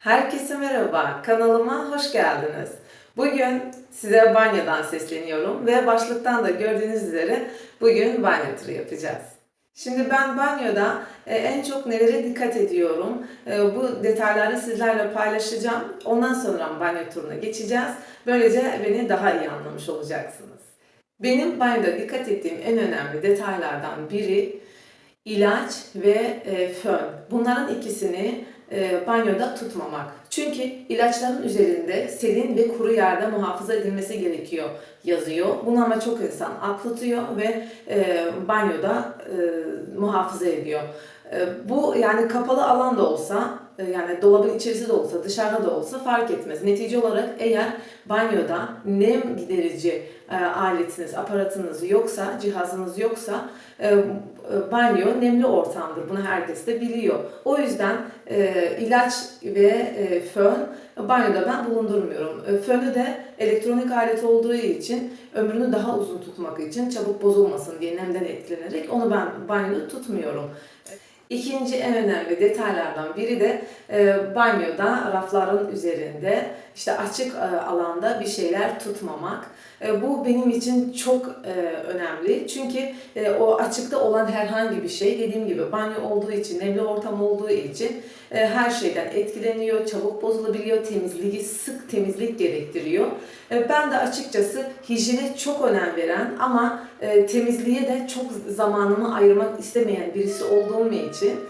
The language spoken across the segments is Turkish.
Herkese merhaba, kanalıma hoş geldiniz. Bugün size banyodan sesleniyorum ve başlıktan da gördüğünüz üzere bugün banyo turu yapacağız. Şimdi ben banyoda e, en çok nelere dikkat ediyorum? E, Bu detayları sizlerle paylaşacağım. Ondan sonra banyo turuna geçeceğiz. Böylece beni daha iyi anlamış olacaksınız. Benim banyoda dikkat ettiğim en önemli detaylardan biri ilaç ve e, fön. Bunların ikisini e, banyoda tutmamak. Çünkü ilaçların üzerinde serin ve kuru yerde muhafaza edilmesi gerekiyor yazıyor. Bunu ama çok insan atlatıyor ve e, banyoda e, muhafaza ediyor. Bu yani kapalı alan da olsa yani dolabın içerisi de olsa dışarıda da olsa fark etmez. Netice olarak eğer banyoda nem giderici e, aletiniz, aparatınız yoksa, cihazınız yoksa e, e, banyo nemli ortamdır. Bunu herkes de biliyor. O yüzden e, ilaç ve e, fön banyoda ben bulundurmuyorum. E, fönü de elektronik alet olduğu için ömrünü daha uzun tutmak için çabuk bozulmasın diye nemden etkilenerek onu ben banyoda tutmuyorum. İkinci en önemli detaylardan biri de e, banyoda rafların üzerinde işte açık e, alanda bir şeyler tutmamak. E, bu benim için çok e, önemli. Çünkü e, o açıkta olan herhangi bir şey dediğim gibi banyo olduğu için, nemli ortam olduğu için her şeyden etkileniyor, çabuk bozulabiliyor, temizliği sık temizlik gerektiriyor. E, ben de açıkçası hijyene çok önem veren ama e, temizliğe de çok zamanımı ayırmak istemeyen birisi olduğum için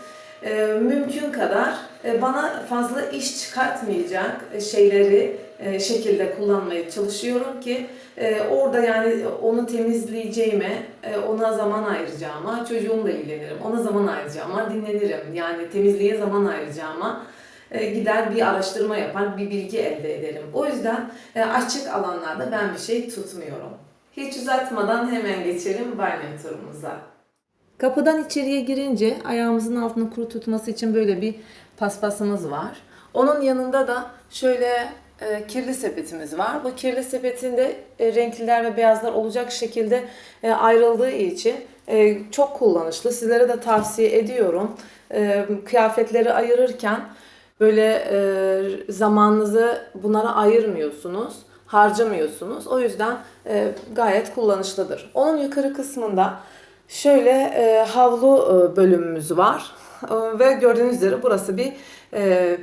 e, mümkün kadar e, bana fazla iş çıkartmayacak şeyleri e, şekilde kullanmaya çalışıyorum ki e, orada yani onu temizleyeceğime, e, ona zaman ayıracağıma, çocuğumla ilgilenirim, ona zaman ayıracağıma, dinlenirim. Yani temizliğe zaman ayıracağıma e, gider bir araştırma yapar, bir bilgi elde ederim. O yüzden e, açık alanlarda ben bir şey tutmuyorum. Hiç uzatmadan hemen geçelim banyo turumuza. Kapıdan içeriye girince ayağımızın altını kuru tutması için böyle bir paspasımız var. Onun yanında da şöyle e, kirli sepetimiz var. Bu kirli sepetinde e, renkliler ve beyazlar olacak şekilde e, ayrıldığı için çok kullanışlı. Sizlere de tavsiye ediyorum. Kıyafetleri ayırırken böyle zamanınızı bunlara ayırmıyorsunuz, harcamıyorsunuz. O yüzden gayet kullanışlıdır. Onun yukarı kısmında şöyle havlu bölümümüz var ve gördüğünüz üzere burası bir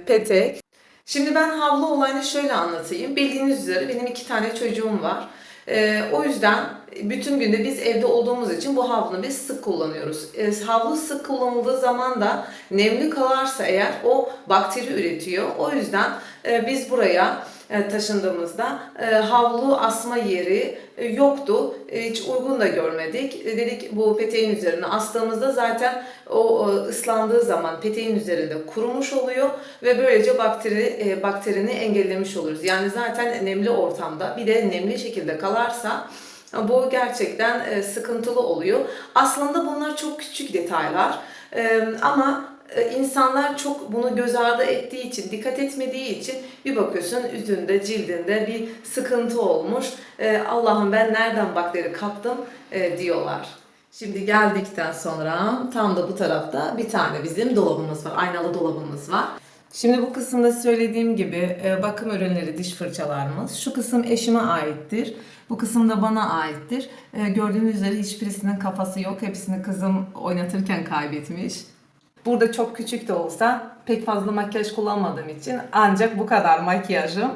petek. Şimdi ben havlu olayını şöyle anlatayım. Bildiğiniz üzere benim iki tane çocuğum var. E, o yüzden bütün günde biz evde olduğumuz için bu havlunu biz sık kullanıyoruz. E, havlu sık kullanıldığı zaman da nemli kalarsa eğer o bakteri üretiyor. O yüzden e, biz buraya taşındığımızda e, havlu asma yeri e, yoktu. E, hiç uygun da görmedik. E, dedik bu peteğin üzerine astığımızda zaten o e, ıslandığı zaman peteğin üzerinde kurumuş oluyor ve böylece bakteri e, bakterini engellemiş oluruz. Yani zaten nemli ortamda bir de nemli şekilde kalarsa bu gerçekten e, sıkıntılı oluyor. Aslında bunlar çok küçük detaylar E, ama e, insanlar çok bunu göz ardı ettiği için, dikkat etmediği için bir bakıyorsun yüzünde, cildinde bir sıkıntı olmuş. E, Allah'ım ben nereden bakteri kaptım e, diyorlar. Şimdi geldikten sonra tam da bu tarafta bir tane bizim dolabımız var. Aynalı dolabımız var. Şimdi bu kısımda söylediğim gibi e, bakım ürünleri, diş fırçalarımız. Şu kısım eşime aittir. Bu kısım da bana aittir. E, Gördüğünüz üzere hiçbirisinin kafası yok. Hepsini kızım oynatırken kaybetmiş. Burada çok küçük de olsa pek fazla makyaj kullanmadığım için ancak bu kadar makyajım.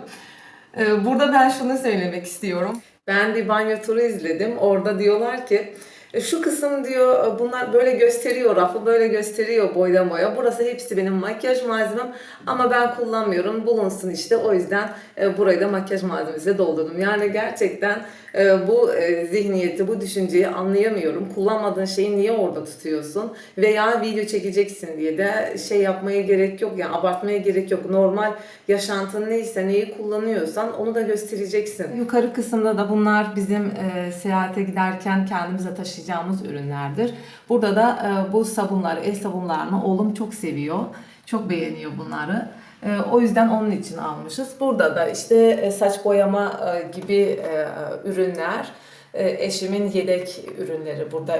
Ee, Burada ben şunu söylemek istiyorum. Ben bir banyo turu izledim. Orada diyorlar ki "E, şu kısım diyor bunlar böyle gösteriyor rafı böyle gösteriyor boydan boya. Burası hepsi benim makyaj malzemem ama ben kullanmıyorum. Bulunsun işte o yüzden e, burayı da makyaj malzemesiyle doldurdum. Yani gerçekten e, bu e, zihniyeti, bu düşünceyi anlayamıyorum. Kullanmadığın şeyi niye orada tutuyorsun? Veya video çekeceksin diye de şey yapmaya gerek yok. Yani abartmaya gerek yok. Normal yaşantın neyse, neyi kullanıyorsan onu da göstereceksin. Yukarı kısımda da bunlar bizim e, seyahate giderken kendimize taşıyacağımız ürünlerdir. Burada da e, bu sabunları, el sabunlarını oğlum çok seviyor. Çok beğeniyor bunları. E, O yüzden onun için almışız. Burada da işte e, saç boyama e, gibi e, ürünler, e, eşimin yedek ürünleri, burada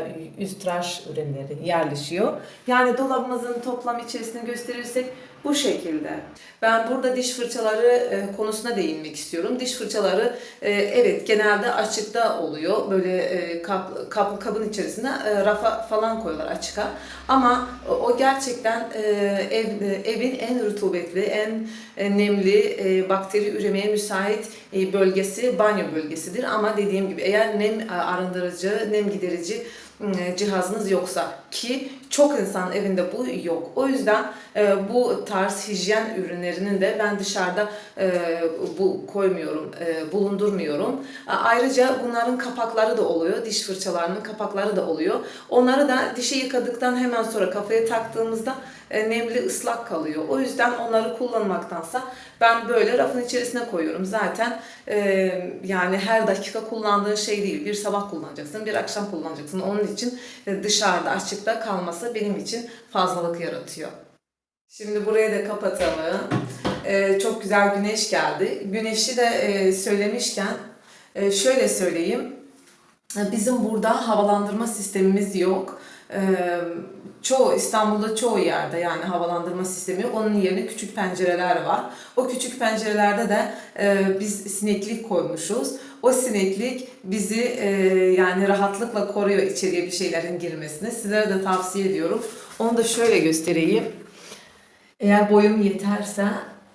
tıraş ürünleri yerleşiyor. Yani dolabımızın toplam içerisini gösterirsek Bu şekilde. Ben burada diş fırçaları e, konusuna değinmek istiyorum. Diş fırçaları e, evet genelde açıkta oluyor. Böyle e, kap, kap- kabın içerisine e, rafa falan koyuyorlar açıka. Ama o- o gerçekten e, ev, e, evin en rutubetli, en e, nemli, e, bakteri üremeye müsait e, bölgesi banyo bölgesidir. Ama dediğim gibi eğer nem arındırıcı, nem giderici cihazınız yoksa ki çok insan evinde bu yok. O yüzden e, bu tarz hijyen ürünlerinin de ben dışarıda e, bu koymuyorum, e, bulundurmuyorum. Ayrıca bunların kapakları da oluyor. Diş fırçalarının kapakları da oluyor. Onları da dişi yıkadıktan hemen sonra kafaya taktığımızda e, nemli ıslak kalıyor. O yüzden onları kullanmaktansa ben böyle rafın içerisine koyuyorum. Zaten e, yani her dakika kullandığın şey değil. Bir sabah kullanacaksın, bir akşam kullanacaksın. Onun için e, dışarıda açıkta kalması benim için fazlalık yaratıyor. Şimdi burayı da kapatalım. E, çok güzel güneş geldi. Güneşi de e, söylemişken e, şöyle söyleyeyim. E, Bizim burada havalandırma sistemimiz yok. E, çoğu İstanbul'da çoğu yerde yani havalandırma sistemi. Onun yerine küçük pencereler var. O küçük pencerelerde de e, biz sineklik koymuşuz. O sineklik bizi e, yani rahatlıkla koruyor içeriye bir şeylerin girmesini. Sizlere de tavsiye ediyorum. Onu da şöyle göstereyim. Eğer boyum yeterse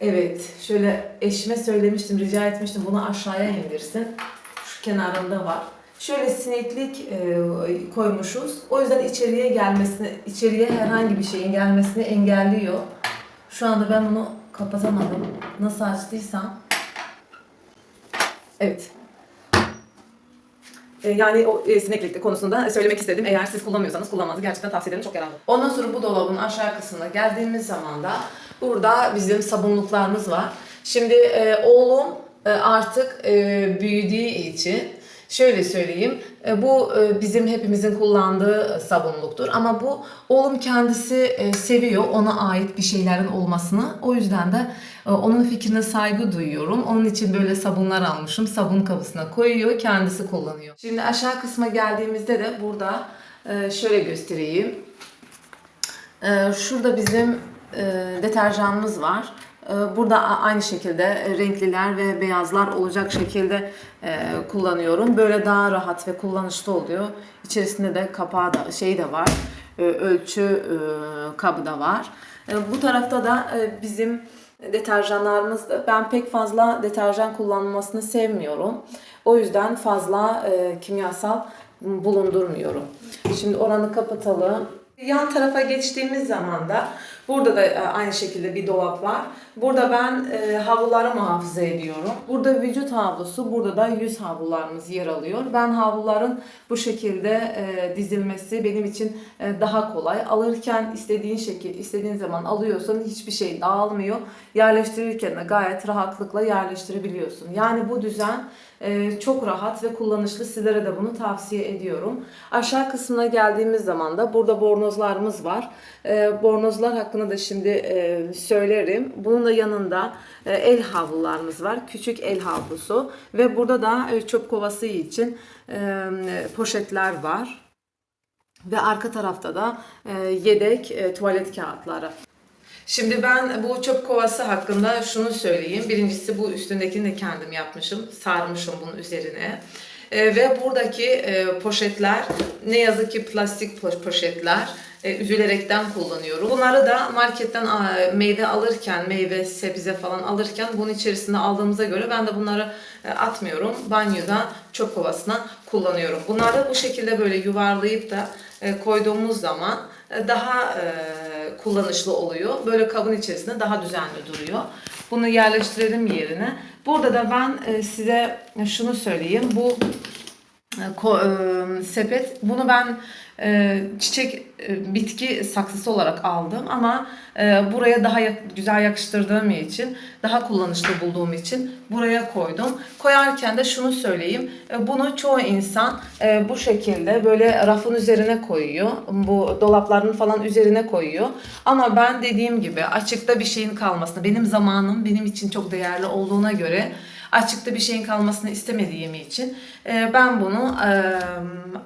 evet şöyle eşime söylemiştim rica etmiştim bunu aşağıya indirsin. Şu kenarında var. Şöyle sineklik e, koymuşuz. O yüzden içeriye gelmesini, içeriye herhangi bir şeyin gelmesini engelliyor. Şu anda ben bunu kapatamadım. Nasıl açtıysam. Evet. E, Yani o e, sineklik konusunda söylemek istedim. Eğer siz kullanmıyorsanız kullanmanızı gerçekten tavsiye ederim. Çok yararlı. Ondan sonra bu dolabın aşağı kısmına geldiğimiz zaman da burada bizim sabunluklarımız var. Şimdi e, oğlum e, artık e, büyüdüğü için şöyle söyleyeyim. e, bu e, bizim hepimizin kullandığı sabunluktur. Ama bu oğlum kendisi e, seviyor ona ait bir şeylerin olmasını. O yüzden de e, onun fikrine saygı duyuyorum. Onun için böyle sabunlar almışım. Sabun kabısına koyuyor, kendisi kullanıyor. Şimdi aşağı kısma geldiğimizde de burada e, şöyle göstereyim. E, Şurada bizim e, deterjanımız var. E, Burada aynı şekilde e, renkliler ve beyazlar olacak şekilde e, kullanıyorum. Böyle daha rahat ve kullanışlı oluyor. İçerisinde de kapağı da şey de var. E, Ölçü e, kabı da var. E, Bu tarafta da bizim deterjanlarımız ben pek fazla deterjan kullanılmasını sevmiyorum. O yüzden fazla kimyasal bulundurmuyorum. Şimdi oranı kapatalım. Yan tarafa geçtiğimiz zaman da burada da e, aynı şekilde bir dolap var. Burada ben e, havluları muhafaza ediyorum. Burada vücut havlusu, burada da yüz havlularımız yer alıyor. Ben havluların bu şekilde e, dizilmesi benim için daha kolay. Alırken istediğin şekil, istediğin zaman alıyorsun. Hiçbir şey dağılmıyor. Yerleştirirken de gayet rahatlıkla yerleştirebiliyorsun. Yani bu düzen e, çok rahat ve kullanışlı. Sizlere de bunu tavsiye ediyorum. Aşağı kısmına geldiğimiz zaman da burada bornozlarımız var. E, bornozlar hakkında da şimdi e, söylerim. Bunun da yanında e, el havlularımız var. Küçük el havlusu ve burada da e, çöp kovası için poşetler var. Ve arka tarafta da yedek tuvalet kağıtları. Şimdi ben bu çöp kovası hakkında şunu söyleyeyim. Birincisi bu üstündekini de kendim yapmışım. Sarmışım bunun üzerine. E, ve buradaki e, poşetler ne yazık ki plastik po- poşetler e, üzülerekten kullanıyorum. Bunları da marketten a, meyve alırken, meyve, sebze falan alırken bunun içerisinde aldığımıza göre ben de bunları e, atmıyorum. Banyoda çöp kovasına kullanıyorum. Bunları bu şekilde böyle yuvarlayıp da e, koyduğumuz zaman e, daha e, kullanışlı oluyor. Böyle kabın içerisinde daha düzenli duruyor. Bunu yerleştirelim yerine. Burada da ben e, size şunu söyleyeyim. Bu e, e, sepet bunu ben e, çiçek e, bitki saksısı olarak aldım ama e, buraya daha güzel yakıştırdığım için daha kullanışlı bulduğum için buraya koydum. Koyarken de şunu söyleyeyim. e, bunu çoğu insan bu şekilde böyle rafın üzerine koyuyor. Bu dolapların falan üzerine koyuyor. Ama ben dediğim gibi açıkta bir şeyin kalmasını benim zamanım benim için çok değerli olduğuna göre açıkta bir şeyin kalmasını istemediğim için e, ben bunu e,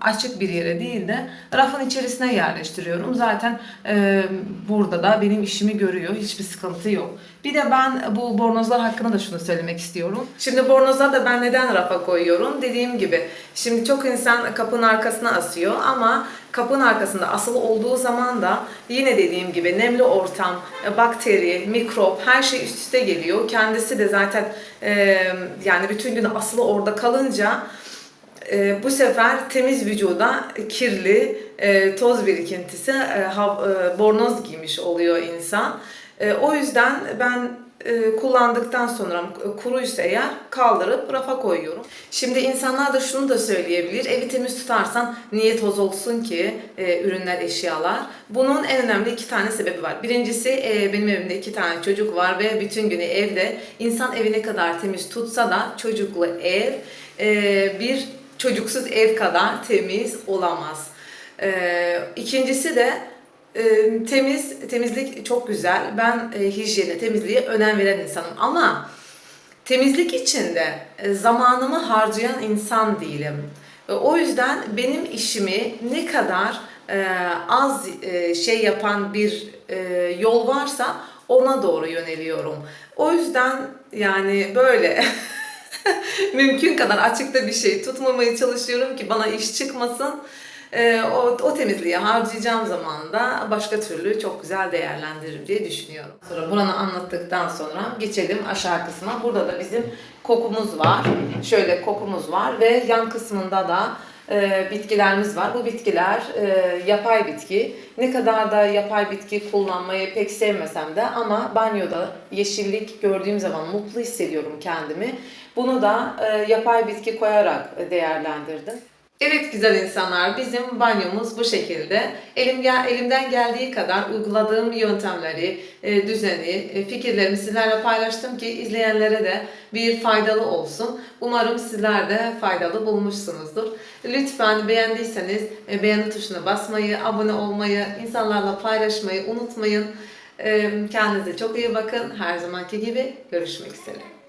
açık bir yere değil de rafın içerisine yerleştiriyorum. Zaten e, burada da benim işimi görüyor. Hiçbir sıkıntı yok. Bir de ben bu bornozlar hakkında da şunu söylemek istiyorum. Şimdi bornozlar da ben neden rafa koyuyorum? Dediğim gibi şimdi çok insan kapının arkasına asıyor ama kapının arkasında asılı olduğu zaman da yine dediğim gibi nemli ortam, e, bakteri, mikrop her şey üst üste geliyor. Kendisi de zaten e, yani bütün gün asılı orada kalınca e, bu sefer temiz vücuda kirli e, toz birikintisi e, hav- e, bornoz giymiş oluyor insan. E, o yüzden ben kullandıktan sonra e, kuruysa eğer kaldırıp rafa koyuyorum. Şimdi insanlar da şunu da söyleyebilir. Evi temiz tutarsan niye toz olsun ki e, ürünler, eşyalar? Bunun en önemli iki tane sebebi var. Birincisi e, benim evimde iki tane çocuk var ve bütün günü evde. İnsan evi ne kadar temiz tutsa da çocuklu ev e, bir çocuksuz ev kadar temiz olamaz. E, ikincisi de e, temiz, temizlik çok güzel. Ben e, hijyene, temizliğe önem veren insanım ama temizlik için de e, zamanımı harcayan insan değilim. E, O yüzden benim işimi ne kadar e, az e, şey yapan bir e, yol varsa ona doğru yöneliyorum. O yüzden yani böyle mümkün kadar açıkta bir şey tutmamaya çalışıyorum ki bana iş çıkmasın. Ee, o, o temizliğe harcayacağım zaman da başka türlü çok güzel değerlendiririm diye düşünüyorum. Sonra buranı anlattıktan sonra geçelim aşağı kısma. Burada da bizim kokumuz var. Şöyle kokumuz var ve yan kısmında da e, bitkilerimiz var. Bu bitkiler e, yapay bitki. Ne kadar da yapay bitki kullanmayı pek sevmesem de ama banyoda yeşillik gördüğüm zaman mutlu hissediyorum kendimi. Bunu da e, yapay bitki koyarak e, değerlendirdim. Evet güzel insanlar bizim banyomuz bu şekilde. Elim gel, elimden geldiği kadar uyguladığım yöntemleri, e, düzeni, e, fikirlerimi sizlerle paylaştım ki izleyenlere de bir faydalı olsun. Umarım sizler de faydalı bulmuşsunuzdur. Lütfen beğendiyseniz e, beğeni tuşuna basmayı, abone olmayı, insanlarla paylaşmayı unutmayın. E, Kendinize çok iyi bakın. Her zamanki gibi görüşmek üzere.